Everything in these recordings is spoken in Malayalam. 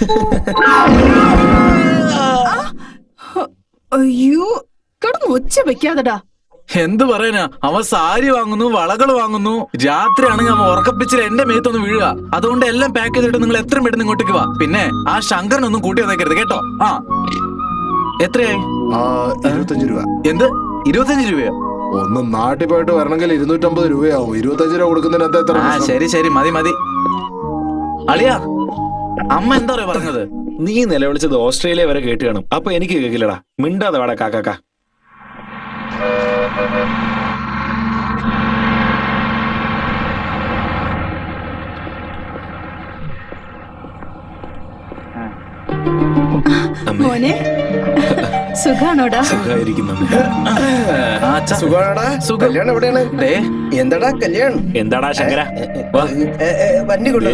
അയ്യോ കിടന്ന് ഒച്ച വെക്കാതെടാ. എന്ത് പറയാനാ? അവൻ സാരി വാങ്ങുന്നു വളകൾ വാങ്ങുന്നു. രാത്രിയാണെങ്കിൽ അവൻ ഉറക്കപ്പിച്ചിൽ എന്റെ മേത്തൊന്ന് വീഴുക. അതുകൊണ്ട് എല്ലാം പാക്ക് ചെയ്തിട്ട് നിങ്ങൾ എത്രയും പെട്ടെന്ന് ഇങ്ങോട്ടേക്ക് വാ. പിന്നെ ആ ശങ്കറിനൊന്നും കൂട്ടി വന്നേക്കരുത് കേട്ടോ. ആ. എത്രയായി? ഇരുപത്തഞ്ച് രൂപ. എന്ത്? ഇരുപത്തഞ്ച് രൂപയോ? ഒന്ന് നാട്ടിൽ പോയിട്ട് വരണമെങ്കിൽ ഇരുന്നൂറ്റമ്പത് രൂപയാവും. ഇരുപത്തഞ്ച് രൂപ കൊടുക്കുന്നതിന് എന്താ എത്ര ആ ശരി ശരി. മതി മതി. അളിയാ അമ്മ എന്താ പറയാ പറഞ്ഞത്? നീ നിലവിളിച്ചത് ഓസ്ട്രേലിയ വരെ കേട്ട് കാണും. അപ്പൊ എനിക്ക് കേൾക്കില്ലടാ. മിണ്ടാതെ വാടാ കാക്കാക്ക മോനെ സുഖാണോടാ? സുഖായിരിക്കുന്നു. സുഖാണോടാ? സുഖം. കല്യാണം എവിടെയാണ്? ദേ, എന്താടാ കല്യാണം? എന്താടാ ശങ്കര? വണ്ടി കൊണ്ടു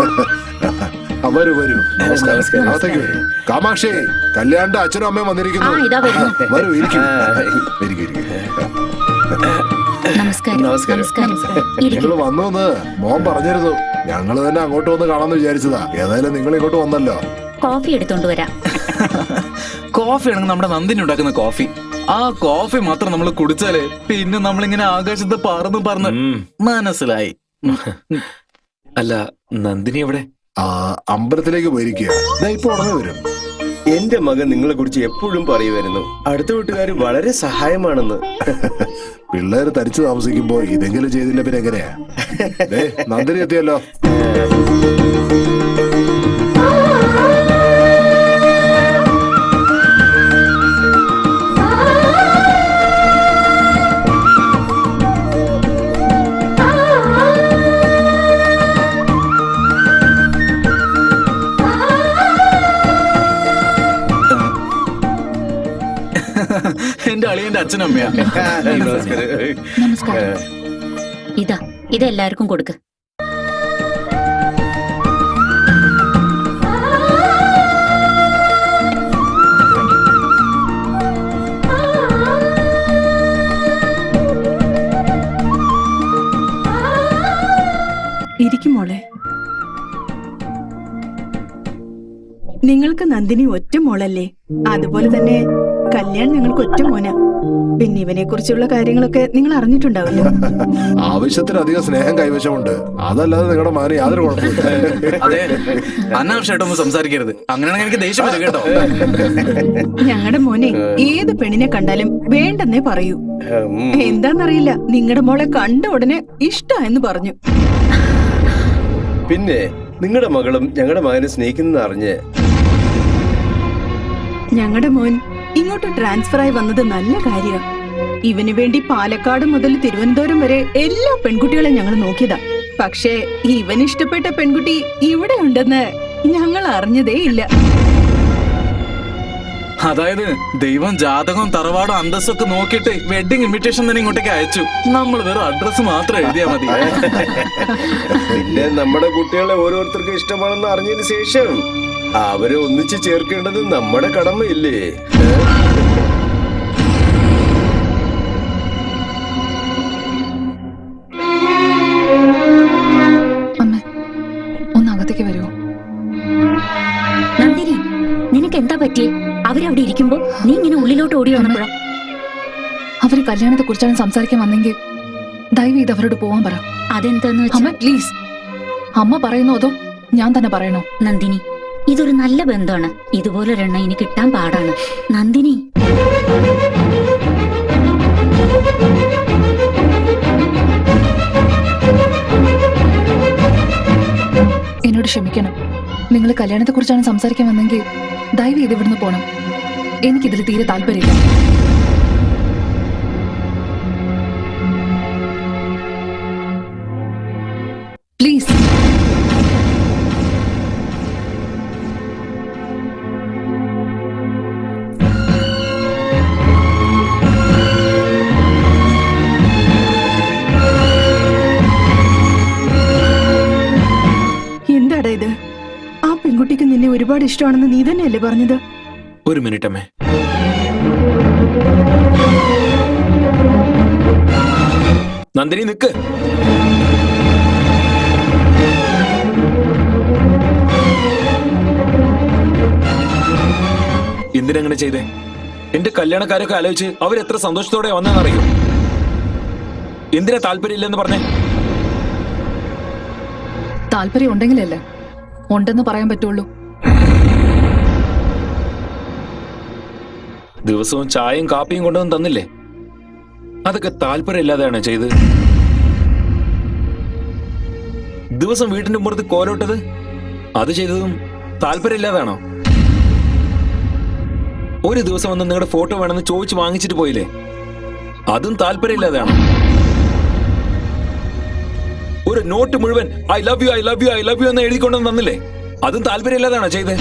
വരൂ വരൂ. നമസ്കാരം. അകത്തേക്ക് വരൂ. കാമാക്ഷി കല്യാണിന്റെ അച്ഛനും അമ്മയും വന്നിരിക്കുന്നു. ആ, ഇതാ വരുന്നു. വരൂ ഇരിക്കും. നിങ്ങൾ ഇരിക്കും. വന്നു മോൻ പറഞ്ഞിരുന്നു. ഞങ്ങൾ തന്നെ അങ്ങോട്ട് വന്ന് കാണാന്ന് വിചാരിച്ചതാ. ഏതായാലും നിങ്ങൾ ഇങ്ങോട്ട് വന്നല്ലോ. കോഫി എടുത്തോണ്ട് വരാം. കോഫി ആണെങ്കിൽ നമ്മുടെ നന്ദിനി ഉണ്ടാക്കുന്ന കോഫി. ആ കോഫി മാത്രം നമ്മൾ കുടിച്ചാൽ പിന്നെ നമ്മളിങ്ങനെ ആകാശത്ത് പറന്ന് പറന്ന് മനസ്സിലായി. അല്ല നന്ദിനി എവിടെ? ആ അമ്പലത്തിലേക്ക് പോയിരിക്കുക ദാ ഇപ്പൊ ഉടനെ വരും. എന്റെ മകൻ നിങ്ങളെ കുറിച്ച് എപ്പോഴും പറയുമായിരുന്നു. അടുത്ത വീട്ടുകാർ വളരെ സഹായമാണെന്ന്. പിള്ളേർ തരിച്ചു താമസിക്കുമ്പോ ഇതെങ്കിലും ചെയ്തില്ല പിന്നെ എങ്ങനെയാ? ദേ, നന്ദിനി എത്തിയല്ലോ. അളിയന്റെ അച്ഛനും അമ്മയാ. നമസ്കാരം നമസ്കാരം. ഇതാ ഇത് എല്ലാവർക്കും കൊടുക്ക്. ഇരിക്കും മോളെ. നിങ്ങൾക്ക് നന്ദിനി ഒറ്റ മോളല്ലേ? അതുപോലെ തന്നെ കല്യാൺ ഞങ്ങൾക്ക് ഒറ്റ മോനാ. പിന്നെ ഇവനെ കുറിച്ചുള്ള കാര്യങ്ങളൊക്കെ നിങ്ങൾ അറിഞ്ഞിട്ടുണ്ടാവല്ലോ. ആവശ്യത്തിലധികം സ്നേഹം കൈവശമുണ്ട്. അതല്ലാതെ നിങ്ങളുടെ മകന് യാതൊരു കുഴപ്പമില്ല അതെ. അനാവശ്യമായിട്ടൊന്നും സംസാരിക്കരുത്. അങ്ങനെയാണെങ്കിൽ എനിക്ക് ദേഷ്യം വരും കേട്ടോ. ഞങ്ങളുടെ മോനെ ഏത് പെണ്ണിനെ കണ്ടാലും വേണ്ടെന്നേ പറയൂ. എന്താന്നറിയില്ല നിങ്ങളുടെ മോളെ കണ്ട ഉടനെ ഇഷ്ടാന്ന് പറഞ്ഞു. പിന്നെ നിങ്ങളുടെ മകളും ഞങ്ങളുടെ മകനെ സ്നേഹിക്കുന്ന അറിഞ്ഞ് ഞങ്ങളുടെ മോൻ ഇങ്ങോട്ട് ട്രാൻസ്ഫർ ആയി വന്നത് നല്ല കാര്യമാണ് ഇവന് വേണ്ടി പാലക്കാട് മുതൽ തിരുവനന്തപുരം വരെ എല്ലാ പെൺകുട്ടികളെയും ഞങ്ങൾ നോക്കിയതാ. പക്ഷേ ഇവൻ ഇഷ്ടപ്പെട്ട പെൺകുട്ടി ഇവിടെ ഉണ്ടെന്ന് ഞങ്ങൾ അറിഞ്ഞതേ ഇല്ല. അതായത് ദൈവം ജാതകം തറവാടും അന്തസ്സൊക്കെ നോക്കിയിട്ട് വെഡിങ് ഇൻവിറ്റേഷൻ തന്നെ ഇങ്ങോട്ടേക്ക് അയച്ചു. നമ്മൾ വെറും അഡ്രസ് മാത്രം എഴുതിയാ മതി. പിന്നെ നമ്മുടെ കുട്ടികളെ ഓരോരുത്തർക്കും ഇഷ്ടമാണെന്ന് അറിഞ്ഞതിന് ശേഷം അവരെ ഒന്നിച്ചു ചേർക്കേണ്ടത് നമ്മുടെ കടമയില്ലേ? വരുമോ നന്ദിനി നിനക്ക് എന്താ പറ്റിയേ അവരവിടെ ഇരിക്കുമ്പോ നീ ഇങ്ങനെ ഉള്ളിലോട്ട് ഓടി വന്നപ്പോഴാ? അവർ കല്യാണത്തെ കുറിച്ചാണ് സംസാരിക്കാൻ വന്നെങ്കിൽ ദയവ് ചെയ്ത് അവരോട് പോവാൻ പറ. അതെന്താന്ന് അമ്മ പ്ലീസ് അമ്മ പറയുന്നോ അതോ ഞാൻ തന്നെ പറയണോ? നന്ദിനി ഇതൊരു നല്ല ബന്ധമാണ്. ഇതുപോലൊരെണ്ണ ഇനി കിട്ടാൻ പാടാണ്. നന്ദിനി. എന്നോട് ക്ഷമിക്കണം. നിങ്ങൾ കല്യാണത്തെ കുറിച്ചാണ് സംസാരിക്കാൻ വന്നെങ്കിൽ ദയവ് ചെയ്ത് ഇവിടുന്ന് പോണം. എനിക്കിതിൽ തീരെ താല്പര്യമില്ല. എന്താടാ ഇത്? ആ പെൺകുട്ടിക്ക് നിന്നെ ഒരുപാട് ഇഷ്ടമാണെന്ന് നീ തന്നെയല്ലേ പറഞ്ഞത്? ഒരു മിനിറ്റ് അമ്മേ. നന്ദിനി നിക്ക്. എന്തിനങ്ങനെ ചെയ്തേ? എന്റെ കല്യാണക്കാരൊക്കെ ആലോചിച്ച് അവരെത്ര സന്തോഷത്തോടെ വന്നതെന്നറിയോ? എന്തിനാ താല്പര്യമില്ലെന്ന് പറഞ്ഞേ? താല്പര്യം ഉണ്ടെങ്കിലല്ലേ ഉണ്ടെന്ന് പറയാൻ പറ്റുള്ളൂ. ദിവസവും ചായയും കാപ്പിയും കൊണ്ടൊന്നും തന്നില്ലേ? അതൊക്കെ താല്പര്യമില്ലാതെയാണ് ചെയ്ത്. ദിവസം വീട്ടിന്റെ പുറത്ത് കോലോട്ടത് അത് ചെയ്തതും താല്പര്യമില്ലാതാണോ ഒരു ദിവസം വന്ന് നിങ്ങളുടെ ഫോട്ടോ വേണമെന്ന് ചോദിച്ചു വാങ്ങിച്ചിട്ട് പോയില്ലേ? അതും താല്പര്യമില്ലാതെയാണോ? ഒരു നോട്ട് മുഴുവൻ I love you I love you I love you എന്ന് എഴുതിക്കൊണ്ടു തന്നില്ലേ? അതും താല്പര്യമില്ലാതാണോ ചെയ്തേ?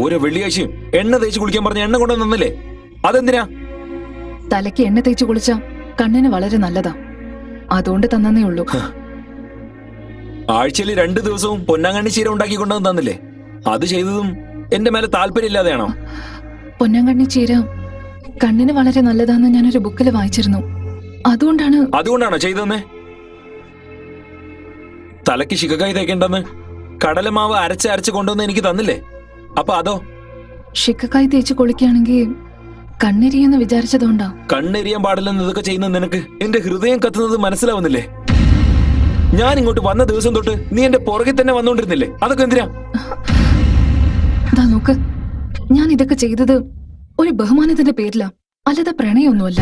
ഓരോ വെള്ളിയാഴ്ചയും എണ്ണ തേച്ച് കുളിക്കാൻ പറഞ്ഞ എണ്ണ കൊണ്ടുവന്ന് തന്നില്ലേ? അതെന്തിനാ? തലയ്ക്ക് എണ്ണ തേച്ച് കുളിച്ച കണ്ണിന് വളരെ നല്ലതാ. അതുകൊണ്ട് തന്നേ ഉള്ളൂ. ആഴ്ചയിൽ രണ്ടു ദിവസവും പൊന്നാങ്കണ്ണി ചീര ഉണ്ടാക്കി കൊണ്ടുവന്ന് തന്നില്ലേ? അത് ചെയ്തതും എന്റെ മേലെ താല്പര്യമില്ലാതെയാണോ? പൊന്നാങ്കണ്ണി ചീര കണ്ണിന് വളരെ നല്ലതാന്ന് ഞാനൊരു ബുക്കിൽ വായിച്ചിരുന്നു. അതുകൊണ്ടാണ് അതുകൊണ്ടാണോ ചെയ്തതെന്ന്? തലക്ക് ശിഖകായി തേക്കേണ്ടെന്ന് കടലമാവ് അരച്ച് അരച്ച് കൊണ്ടുവന്ന് എനിക്ക് തന്നില്ലേ? അപ്പൊ അതോ? ശിഖക്കായി തേച്ച് കൊളിക്കുകയാണെങ്കിൽ കണ്ണെരിയെന്ന് വിചാരിച്ചതുകൊണ്ടാ. കണ്ണെരിയാൻ പാടില്ലെന്ന് ഇതൊക്കെ ചെയ്യുന്ന നിനക്ക് എന്റെ ഹൃദയം കത്തുന്നത് മനസ്സിലാവുന്നില്ലേ? ഞാൻ ഇങ്ങോട്ട് വന്ന ദിവസം തൊട്ട് നീ എന്റെ പുറകെ തന്നെ വന്നോണ്ടിരുന്നില്ലേ? അതൊക്കെ എന്തിനാ? നോക്ക് ഞാൻ ഇതൊക്കെ ചെയ്തത് ഒരു ബഹുമാനത്തിന്റെ പേരിലാ അല്ലാതെ പ്രണയമൊന്നുമല്ല.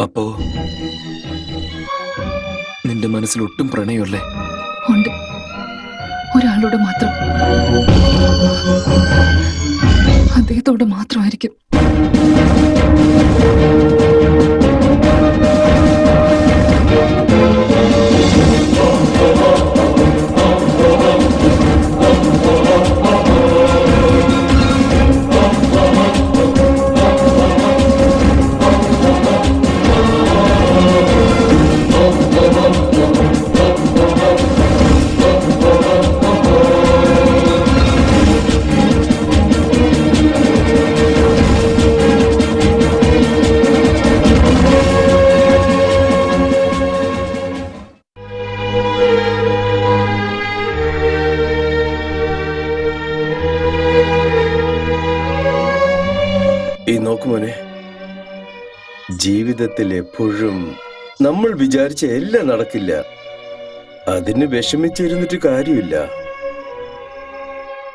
അപ്പോ നിന്റെ മനസ്സിൽ ഒട്ടും പ്രണയമല്ലേ? ഉണ്ട്. ഒരാളോട് മാത്രം. അദ്ദേഹത്തോട് മാത്രമായിരിക്കും. ഈ നോക്കുമോനെ ജീവിതത്തിൽ എപ്പോഴും നമ്മൾ വിചാരിച്ച എല്ലാം നടക്കില്ല. അതിന് വിഷമിച്ചിരുന്നിട്ട് കാര്യമില്ല.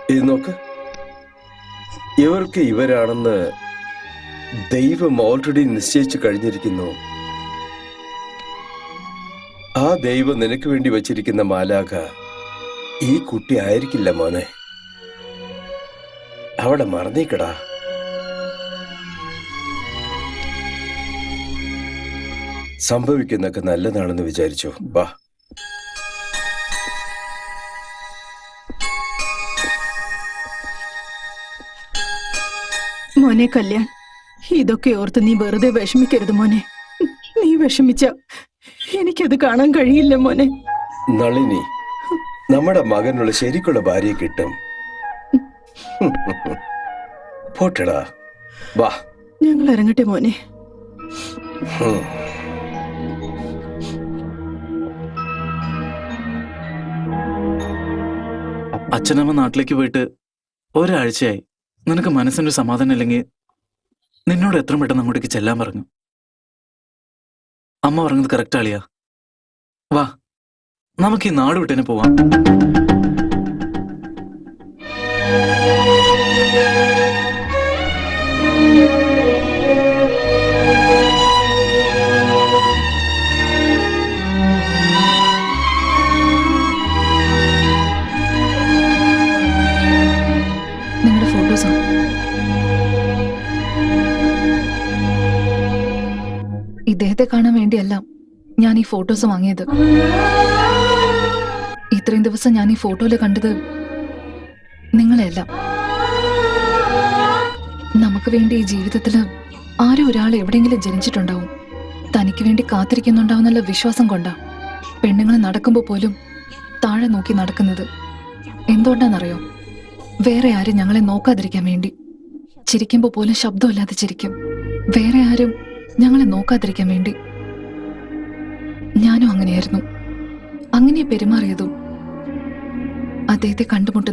ഇത് നോക്ക്. ഇവർക്ക് ഇവരാണെന്ന് ദൈവം ഓൾറെഡി നിശ്ചയിച്ചു കഴിഞ്ഞിരിക്കുന്നു. ആ ദൈവം നിനക്ക് വേണ്ടി വച്ചിരിക്കുന്ന മാലാഖ ഈ കുട്ടി ആയിരിക്കില്ല മോനെ. അവിടെ മറന്നേക്കടാ. സംഭവിക്കുന്നൊക്കെ നല്ലതാണെന്ന് വിചാരിച്ചു. വാ മോനെ കല്യാൺ ഇതൊക്കെ ഓർത്ത് നീ വെറുതെ വിഷമിക്കരുത് മോനെ. നീ വിഷമിച്ച എനിക്കത് കാണാൻ കഴിയില്ല മോനെ. നളിനി നമ്മുടെ മകനുള്ള ശരിക്കുള്ള ഭാര്യ കിട്ടും. പോട്ടടാ. വാ ഞങ്ങൾ ഇറങ്ങട്ടെ മോനെ. അച്ഛനമ്മ നാട്ടിലേക്ക് പോയിട്ട് ഒരാഴ്ചയായി. നിനക്ക് മനസ്സിനൊരു സമാധാനം ഇല്ലെങ്കിൽ നിന്നോട് എത്ര പെട്ടെന്ന് അങ്ങോട്ടേക്ക് ചെല്ലാൻ പറഞ്ഞു? അമ്മ പറഞ്ഞത് കറക്റ്റ് ആളിയാ വാ നമുക്ക് ഈ നാട് വിട്ടേനെ പോവാം. ഇദ്ദേഹത്തെ കാണാൻ വേണ്ടിയല്ല ഞാൻ ഈ ഫോട്ടോസ് വാങ്ങിയത്. ഇത്രയും ദിവസം ഞാൻ ഈ ഫോട്ടോയിൽ കണ്ടത് നിങ്ങളെയല്ല. നമുക്ക് വേണ്ടി ഈ ജീവിതത്തിൽ ആരും ഒരാൾ എവിടെയെങ്കിലും ജനിച്ചിട്ടുണ്ടാവും. തനിക്ക് വേണ്ടി കാത്തിരിക്കുന്നുണ്ടാവുന്നുള്ള വിശ്വാസം കൊണ്ടാ പെണ്ണുങ്ങൾ നടക്കുമ്പോൾ പോലും താഴെ നോക്കി നടക്കുന്നത്. എന്തുകൊണ്ടാണെന്നറിയോ? വേറെ ആരും ഞങ്ങളെ നോക്കാതിരിക്കാൻ വേണ്ടി. ചിരിക്കുമ്പോൾ പോലും ശബ്ദമില്ലാതെ ചിരിക്കും. വേറെ ആരും ഞങ്ങളെ നോക്കാതിരിക്കാൻ വേണ്ടി. ഞാനും അങ്ങനെയായിരുന്നു. അങ്ങനെ പെരുമാറിയതും അദ്ദേഹത്തെ